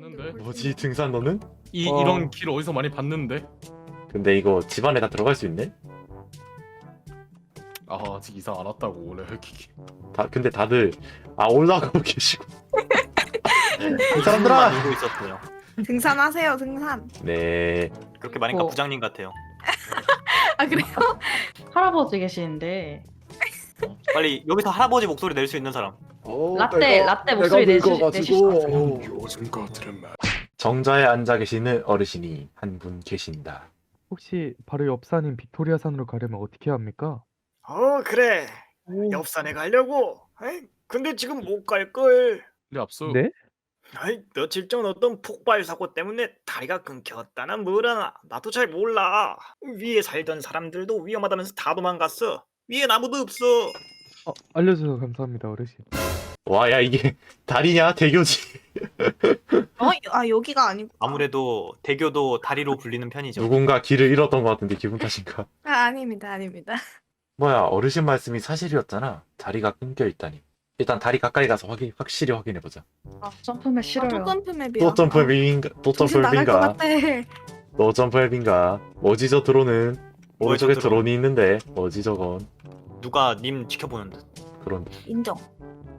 봤는데 뭐지 등산 너는? 이 어. 이런 길 어디서 많이 봤는데 근데 이거 집 안에 다 들어갈 수 있네? 아 아직 이사 안 왔다고 원래 흑기기 다 근데 다들 아 올라가고 계시고 이 사람들아! 놀고 있었어요. 등산하세요 등산. 네 그렇게 말하니까 어. 부장님 같아요. 아 그래요? 할아버지 계시는데 빨리 여기서 할아버지 목소리 낼 수 있는 사람. 라떼 라떼 목소리. 요즘 것들은 말 정자에 앉아 계시는 어르신이 한 분 계신다. 혹시 바로 옆 산인 빅토리아 산으로 가려면 어떻게 합니까? 어 그래. 옆산에 가려고. 에이, 근데 지금 못 갈걸. 우리 앞서 네? 아이 며칠 전 어떤 폭발 사고 때문에 다리가 끊겼다나 뭐라나 나도 잘 몰라. 위에 살던 사람들도 위험하다면서 다 도망갔어. 위엔 아무도 없어 어, 알려주셔서 감사합니다 어르신 와 야 이게 다리냐 대교지 어? 아 여기가 아니고. 아무래도 대교도 다리로 불리는 편이죠. 누군가 길을 잃었던 것 같은데 기분 탓인가 아 아닙니다 아닙니다. 뭐야 어르신 말씀이 사실이었잖아 다리가 끊겨 있다니 일단 다리 가까이 가서 확인, 확실히 확인해보자 아, 점프맨 아, 싫어요. 또 점프맵이야. 또 점프맵인가 또 정신 나갈 것 점프맵인가 같아. 또 점프맵인가 뭐지 저 드론은 오른쪽에 저 드론? 드론이 있는데 뭐지 저건 누가 님 지켜보는 듯. 그런 인정.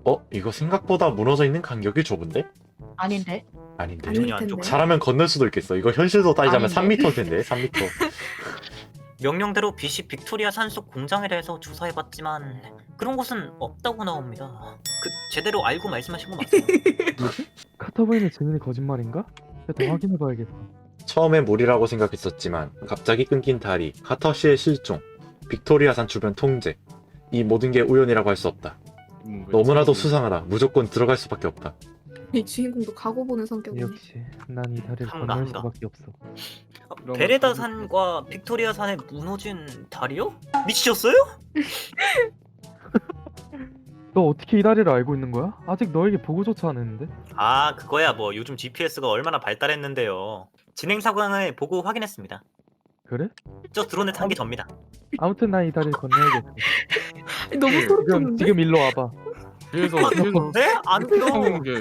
어 이거 생각보다 무너져 있는 간격이 좁은데 아닌데? 아닌데 아닐 전혀 안 텐데. 좋고. 잘하면 건널 수도 있겠어 이거 현실도 따지자면 아닌데? 3m일 텐데 3m 명령대로 BC 빅토리아 산속 공장에 대해서 조사해봤지만 그런 곳은 없다고 나옵니다. 그 제대로 알고 말씀하신 거 맞아요? 카타보이는 증인이 거짓말인가? 일단 확인해봐야겠다 처음엔 무리라고 생각했었지만 갑자기 끊긴 다리 카터 씨의 실종 빅토리아산 주변 통제 이 모든 게 우연이라고 할 수 없다 음, 왜 너무나도 수상하다 무조건 들어갈 수밖에 없다 이 주인공도 가고 보는 성격이네. 역시 난이 다리를 한가, 건널. 수밖에 없어 어, 이런 베레다 거- 산과 빅토리아 산에 무너진 다리요? 미치셨어요? 너 어떻게 이 다리를 알고 있는 거야? 아직 너에게 보고조차 안 했는데 아 그거야 뭐 요즘 GPS가 얼마나 발달했는데요. 진행 상황을 보고 확인했습니다. 그래? 저 드론에 탄 게 접니다. 아무튼 난이 다리를 건너야겠어 너무 소름 지금, 돋는데. 지금 일로 와봐 뒤에서 뒤에서 네? 안. 하는 게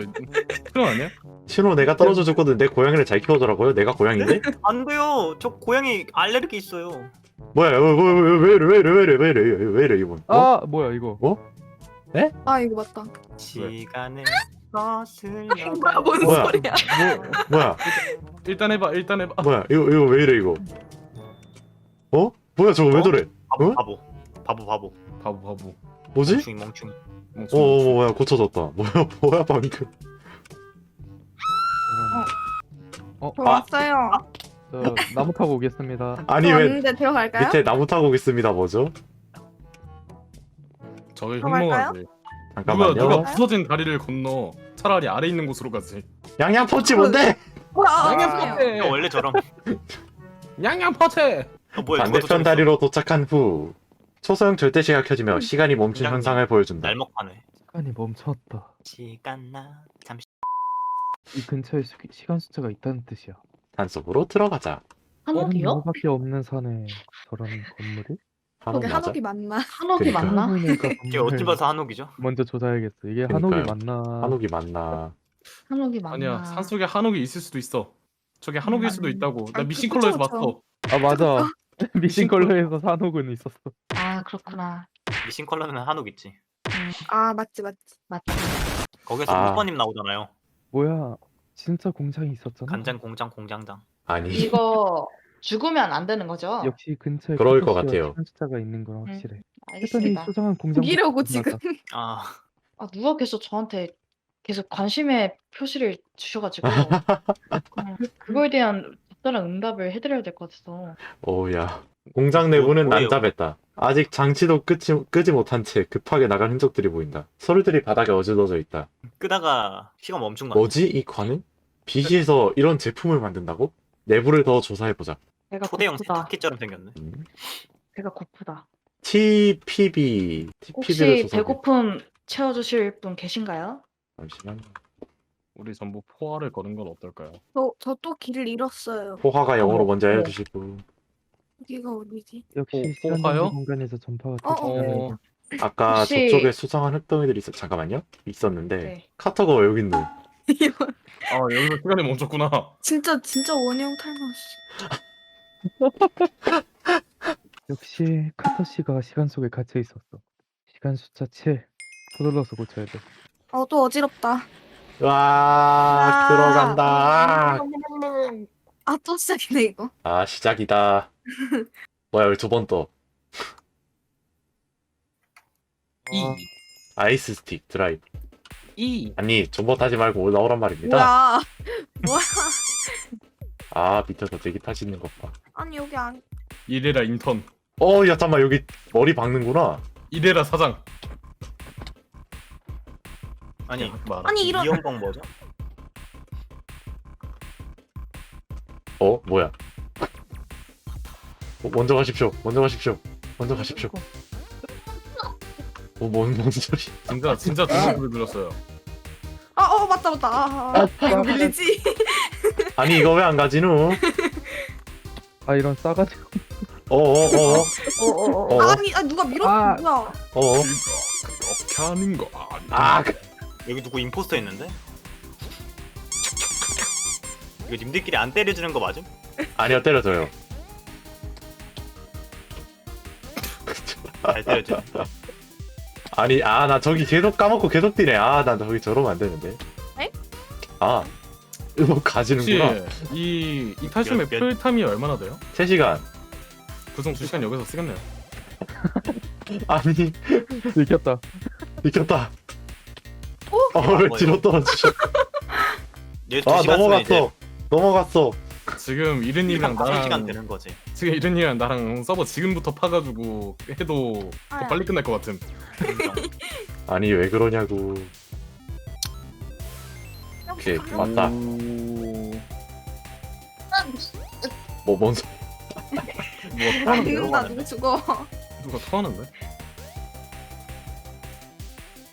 필요 아니야? 신호 내가 떨어져 줬거든 내 고양이를 잘 키워더라고요 내가 고양인데? 안 돼요. 저 고양이 알레르기 있어요. 뭐야 왜왜왜 이래 왜 이래 왜 이래 왜 이래 왜 이래 이분 어? 아 뭐야 이거 아 이거 맞다. 시간을 뭐야 거슬려. 뭔 뭐야? 소리야? 뭐야 일단 해봐 일단 해봐 뭐야 이거 이거 왜 이래 이거 어? 뭐야 저거 왜 어? 저래 바보 어? 바보 바보 바보. 바보 바보 뭐지? 멍충이 멍충이. 뭐, 어, 어 뭐야 고쳐졌다 뭐야 뭐야 방금 어, 저 아. 왔어요. 저 나무 타고 오겠습니다 아니 저 왜 왔는데 들어갈까요? 밑에 나무 타고 오겠습니다 뭐죠? 저게 들어갈까요? 현몽하지 누가 잠깐만요 누가 부서진 다리를 건너 차라리 아래 있는 곳으로 가지 양양 펀치 뭔데? 아, 어, 원래 저럼. 양양 파채 어, 뭐야 누가 반대편 도착했어? 다리로 도착한 후초 소형 절대시가 켜지며 시간이 멈춘 굉장히 현상을 보여준다 날먹하네. 시간이 멈췄다 시간 나 잠시. 이 근처에 수, 시간 숫자가 있다는 뜻이야 산속으로 들어가자 한옥이요? 밖에 없는 산에 저런 건물이? 한옥 거기 맞아? 한옥이 맞나? 한옥이 그러니까. 맞나? 한옥이니까 이게 어찌 봐서 한옥이죠? 먼저 조사해야겠어 이게 한옥이 그러니까요. 맞나 한옥이 맞나 한옥이 맞나? 아니야 산속에 한옥이 있을 수도 있어 저게 한옥일 수도 있다고 나 아, 미신 그쵸, 컬러에서 그쵸. 봤어 아 맞아 미신 컬러에서 산옥은 있었어 아 그렇구나. 미신 컬러는 한옥 있지. 음, 아 맞지 맞지. 맞지. 거기서 아. 오빠님 나오잖아요. 뭐야 진짜 공장이 있었잖아 간장 공장 공장장. 아니 이거 죽으면 안 되는 거죠? 역시 근처에 그럴 것 같아요. 숫자가 있는 건 음. 확실해 했더니 알겠습니다. 수상한 공장 죽이려고 지금. 아 아 누가 계속 저한테 계속 관심의 표시를 주셔가지고 음, 그거에 대한 적절한 응답을 해드려야 될 것 같아서 오야 공장 내부는 뭐예요? 난잡했다 아직 장치도 끄지, 끄지 못한 채 급하게 나간 흔적들이 보인다 서류들이 바닥에 어질러져 있다 끄다가 시간 멈춘 거. 뭐지 이 관은? BC에서 이런 제품을 만든다고? 내부를 더 조사해보자 배가 초대형 고프다. 세탁기처럼 생겼네. 음. 배가 고프다. TPB TPB를 혹시 조사해 배고픔 채워주실 분 계신가요? 잠시만 우리 전부 포화를 거는 건 어떨까요? 저 저 또 길을 잃었어요. 포화가 영어로 먼저 어머. 알려주시고 여기가 어디지? 역시 오, 시간 뭐가요? 정지 공간에서 전파가 어, 어, 터지잖아요 어 아까 혹시- 저쪽에 수상한 흙덩이들이 있었 잠깐만요 있었는데 네. 카터가 왜 여기 이런 아 여기서 시간이 멈췄구나. 진짜 진짜 원형 탈모. 역시 카터 씨가 시간 속에 갇혀 있었어. 시간 숫자 7. 서둘러서 고쳐야 돼. 어또 어지럽다. 와 아. 들어간다. 아또 시작이네 이거. 아 시작이다. 뭐야 왜 두번 또? 이 아이스 스틱 드라이브. 이. 아니 존버 타지 말고 올라오란 말입니다. 뭐야? 뭐야? 아 밑에서 대기 타시는 것 봐. 아니 여기 안. 이래라 인턴. 어야 잠만 여기 머리 박는구나. 이래라 사장. 아니 말. 아니 이런. 이연봉 뭐죠? 어 뭐야? 어, 먼저 가십시오. 먼저 가십시오. 먼저 가십시오. 어 뭔 뭔 소리? 진짜 진짜 좋은 소리 들었어요. 아 어 맞다 맞다. 아, 아, 아, 이거 밀리지. 아니 이거 왜 안 가지 누? 아 이런 싸가지. 어어어 어. 아니 아 누가 밀었어 아. 뭐야? 어. 그렇게 하는 거 아니야. 아 그- 여기 누구 임포스터 있는데? 이거 님들끼리 안 때려주는 거 맞음? 아니요 때려줘요. 잘 때려줘. 아니 아 나 저기 계속 까먹고 계속 뛰네. 아 나 저기 저러면 안 되는데. 에? 아 이거 혹시 가지는구나. 이, 이 탈춤의 몇- 몇- 풀타임이 얼마나 돼요? 3시간. 보통 2시간 여기서 쓰겠네요. 아니 들켰다. 어? 어왜 뭐예요? 뒤로 떨어지셔? 얘두 아 시간 넘어갔어. 넘어갔어. 지금 이른님이랑 한 시간 나랑 되는 거지. 지금 이른님이랑 나랑 서버 지금부터 파가지고 해도 더 아, 빨리 끝날 것 같음. 인정. 아니 왜 그러냐고. 오케이 맞다. 오... 뭐뭔 소? 뭐아 토하는데요? 이거 나 누구 죽어? 누가 토하는데?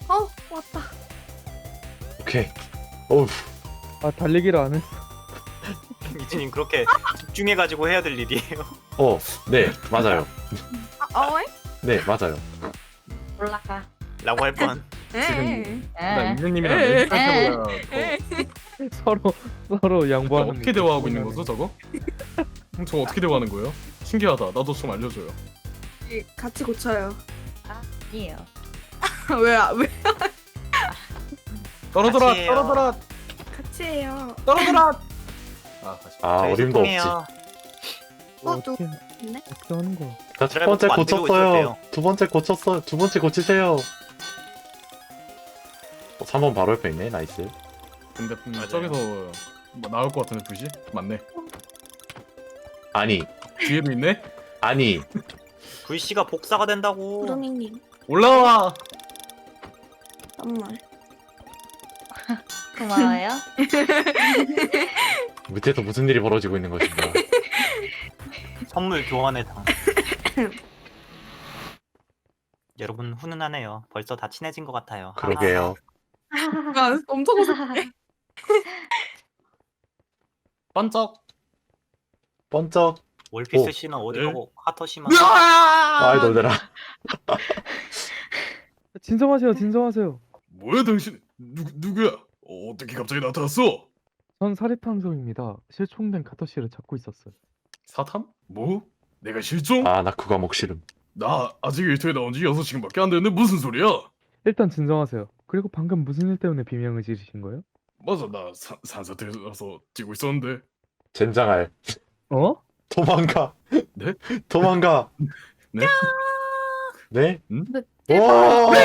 어 왔다. 오케이. 어우 아 달리기를 안 했어. 이진님 그렇게 집중해가지고 해야 될 일이에요. 어 네 맞아요. 아 어? 네 맞아요. 올라가. 라고 할 뻔. 에. 나 에. 이른님이랑 에, 렌탈 해보야 에. 서로 서로 양보하는. 어떻게. 대화하고 있는 거죠 저거? 음, 저거 어떻게 대화하는 거예요? 신기하다. 나도 좀 알려줘요. 이- 같이 고쳐요. 아니에요. 왜 왜? 떨어져라, 같이 해요. 떨어져라, 같이 해요. 떨어져라. 아. 아 저희 어림도 없지. 소통해요. 뭐 어, 또 어떻게 있네? 어떻게 하는 거야? 자, 첫 드라이버 번째 만들고 고쳤어요. 있었대요. 두 번째 고쳤어. 두 번째 고치세요. 어, 3번 바로 옆에 있네. 나이스. 근데 음, 맞아요. 저기서 뭐 나올 것 같은데 두시? 맞네. 아니, 뒤에도 있네. 아니. VC가 복사가 된다고. 구름이님 올라와. 정말. 고마워요. 밑에서 무슨 일이 벌어지고 있는 것인가. 선물 교환의 당. 여러분 훈훈하네요. 벌써 다 친해진 것 같아요. 그러게요. 아, 엄청 어색해. 반짝. 번쩍. 월피스 오. 씨는 어디 네. 가고 하터 씨만. 아이, 놀래라. 진정하세요. 진정하세요. 뭐야 당신? 누 누구야? 어, 어떻게 갑자기 나타났어? 전 사립탐정입니다. 실종된 카터 씨를 찾고 있었어요. 사탐? 뭐? 내가 실종? 아, 나그 싫음. 나 아직 일터에 나온 지 6시간밖에 안 됐는데 무슨 소리야? 일단 진정하세요. 그리고 방금 무슨 일 때문에 비명을 지르신 거예요? 맞아 나 산, 산사태라서 뛰고 있었는데 젠장할. 어? 도망가. 네? 도망가. 네? 네? 음? 네. 오!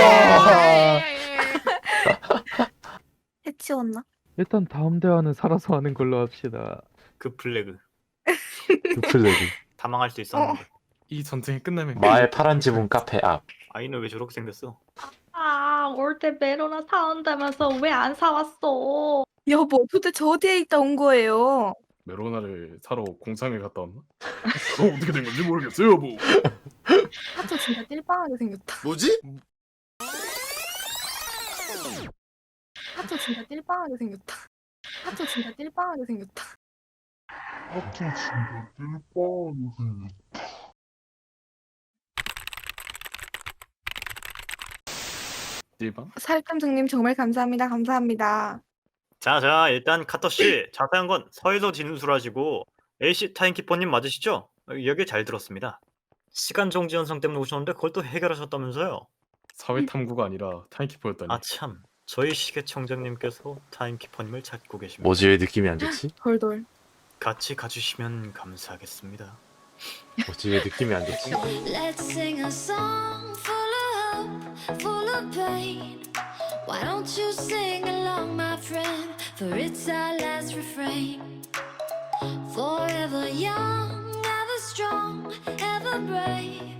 해치웠나? 일단 다음 대화는 살아서 하는 걸로 합시다. 그 플래그. 루플레기. 다 망할 수 있었는데. 이 전쟁이 끝나면 마을 파란 지붕 카페 앞. 아이는 왜 저렇게 생겼어? 아, 올 때 메로나 사온다면서 왜 안 사왔어? 여보 도대체 어디에 있다 온 거예요? 메로나를 사러 공장에 갔다 왔나? 어, 어떻게 된 건지 모르겠어요 여보 하트 진짜 띨빵하게 생겼다. 뭐지? 하트 진짜 띨빵하게 생겼다. 하트 진짜 띨빵하게 생겼다. 딜방? 사립탐정님 정말 감사합니다. 감사합니다. 자 자 일단 카터 씨 자세한 건 서에서 진술하시고 AC 타임키퍼님 맞으시죠? 여기 잘 들었습니다. 시간 정지 현상 때문에 오셨는데 그걸 또 해결하셨다면서요? 사회 탐구가 아니라 타임키퍼였다니. 아 참 저희 시계청장님께서 타임키퍼님을 찾고 계십니다. 뭐지 왜 느낌이 안 좋지? 덜덜. 같이 가주시면 감사하겠습니다. 뭐지 왜 느낌이 안 좋지? Let's sing a song full of hope, full of pain. Why don't you sing along, my friend? For it's our last refrain. Forever young, ever strong, ever brave.